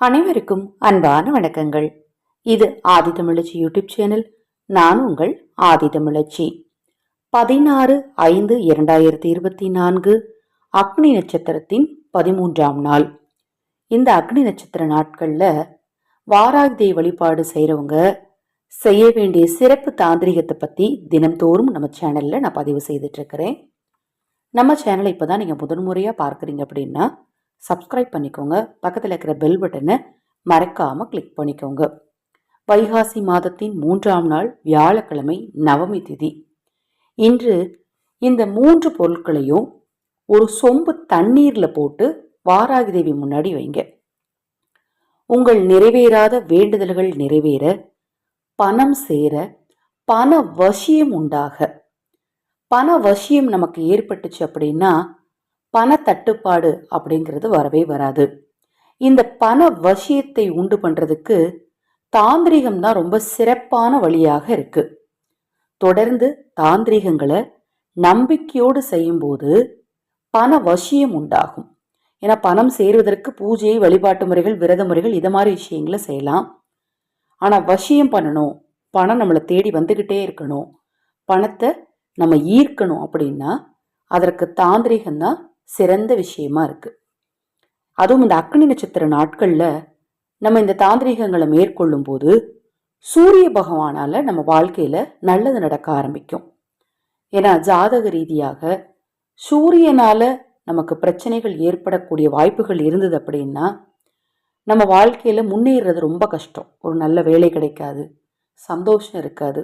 அனைவருக்கும் அன்பான வணக்கங்கள். இது ஆதி தமிழச்சி யூடியூப் சேனல். நான் உங்கள் ஆதி தமிழச்சி. பதினாறு ஐந்து இரண்டாயிரத்தி இருபத்தி நான்கு அக்னி நட்சத்திரத்தின் பதிமூன்றாம் நாள். இந்த அக்னி நட்சத்திர நாட்களில் வாராகி வழிபாடு செய்கிறவங்க செய்ய வேண்டிய சிறப்பு தாந்திரிகத்தை பற்றி தினம்தோறும் நம்ம சேனலில் நான் பதிவு செய்துட்ருக்கிறேன் நம்ம சேனலை இப்போ தான் நீங்கள் முதன்முறையாக பார்க்குறீங்க அப்படின்னா சப்ஸ்கிரைப் பண்ணிக்கோங்க. பக்கத்தில் இருக்கிற பெல் பட்டனை மறக்காமல் கிளிக் பண்ணிக்கோங்க. வைகாசி மாதத்தின் மூன்றாம் நாள் வியாழக்கிழமை நவமி திதி. இன்று இந்த மூன்று பொருட்களையும் ஒரு சொம்பு தண்ணீரில் போட்டு வாராகி தேவி முன்னாடி வைங்க. உங்கள் நிறைவேறாத வேண்டுதல்கள் நிறைவேற பணம் சேர பண வசியம் உண்டாக. பண வசியம் நமக்கு ஏற்பட்டுச்சு அப்படின்னா பண தட்டுப்பாடு அப்படிங்கிறது வரவே வராது. இந்த பண வசியத்தை உண்டு பண்ணுறதுக்கு தாந்திரிகம் தான் ரொம்ப சிறப்பான வழியாக இருக்கு. தொடர்ந்து தாந்திரிகங்களை நம்பிக்கையோடு செய்யும்போது பண வசியம் உண்டாகும். ஏன்னா பணம் சேருவதற்கு பூஜை வழிபாட்டு முறைகள் விரத முறைகள் இதை மாதிரி விஷயங்களை செய்யலாம். ஆனால் வசியம் பண்ணணும் பணம் நம்மளை தேடி வந்துக்கிட்டே இருக்கணும் பணத்தை நம்ம ஈர்க்கணும் அப்படின்னா அதற்கு தாந்திரிகம் தான் சிறந்த விஷயமா இருக்கு. அதுவும் இந்த அக்னி நட்சத்திர நாட்களில் நம்ம இந்த தாந்திரிகங்களை மேற்கொள்ளும் போது சூரிய பகவானால நம்ம வாழ்க்கையில் நல்லது நடக்க ஆரம்பிக்கும். ஏன்னா ஜாதக ரீதியாக சூரியனால் நமக்கு பிரச்சனைகள் ஏற்படக்கூடிய வாய்ப்புகள் இருந்தது அப்படின்னா நம்ம வாழ்க்கையில் முன்னேறது ரொம்ப கஷ்டம். ஒரு நல்ல வேலை கிடைக்காது சந்தோஷம் இருக்காது.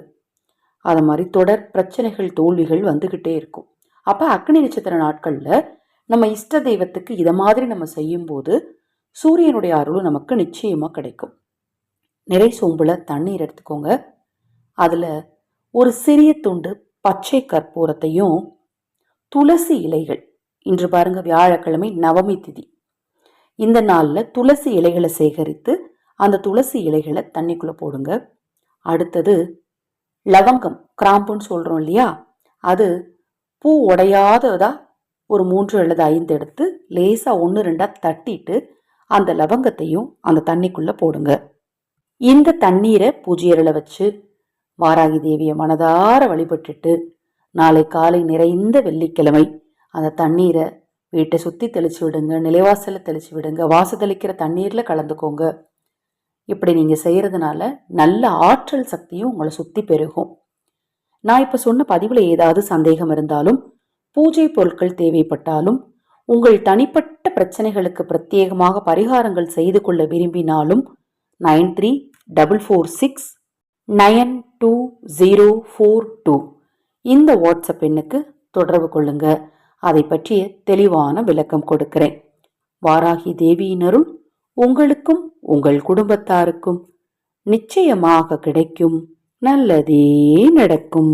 அது மாதிரி தொடர் பிரச்சனைகள் தோல்விகள் வந்துக்கிட்டே இருக்கும். அப்போ அக்னி நட்சத்திர நாட்களில் நம்ம இஷ்ட தெய்வத்துக்கு இதை மாதிரி நம்ம செய்யும்போது சூரியனுடைய அருளும் நமக்கு நிச்சயமாக கிடைக்கும். நிறை சோம்பில் தண்ணீர் எடுத்துக்கோங்க. அதில் ஒரு சிறிய துண்டு பச்சை கற்பூரத்தையும் துளசி இலைகள் இன்று பாருங்க வியாழக்கிழமை நவமி திதி. இந்த நாளில் துளசி இலைகளை சேகரித்து அந்த துளசி இலைகளை தண்ணிக்குள்ளே போடுங்க. அடுத்தது லவங்கம் கிராம்புன்னு சொல்கிறோம் இல்லையா? அது பூ உடையாததாக ஒரு மூன்று அல்லது ஐந்து எடுத்து லேசாக ஒன்று ரெண்டாக தட்டிட்டு அந்த லவங்கத்தையும் அந்த தண்ணிக்குள்ளே போடுங்க. இந்த தண்ணீரை பூஜையரில் வச்சு வாராகி தேவியை மனதார வழிபட்டுட்டு நாளை காலை நிறைந்த வெள்ளிக்கிழமை அந்த தண்ணீரை வீட்டை சுற்றி தெளிச்சு விடுங்க நிலைவாசலில் தெளிச்சு விடுங்க வாச தெளிக்கிற தண்ணீரில் கலந்துக்கோங்க. இப்படி நீங்கள் செய்கிறதுனால நல்ல ஆற்றல் சக்தியும் உங்களை சுற்றி பெருகும். நான் இப்போ சொன்ன பதிவில் ஏதாவது சந்தேகம் இருந்தாலும் பூஜை பொருட்கள் தேவைப்பட்டாலும் உங்கள் தனிப்பட்ட பிரச்சனைகளுக்கு பிரத்யேகமாக பரிகாரங்கள் செய்து கொள்ள விரும்பினாலும் nine three double four six nine two zero four two இந்த வாட்ஸ்அப் எண்ணுக்கு தொடர்பு கொள்ளுங்க. அதை பற்றிய தெளிவான விளக்கம் கொடுக்கிறேன். வாராகி தேவியினரும் உங்களுக்கும் உங்கள் குடும்பத்தாருக்கும் நிச்சயமாக கிடைக்கும். நல்லதே நடக்கும்.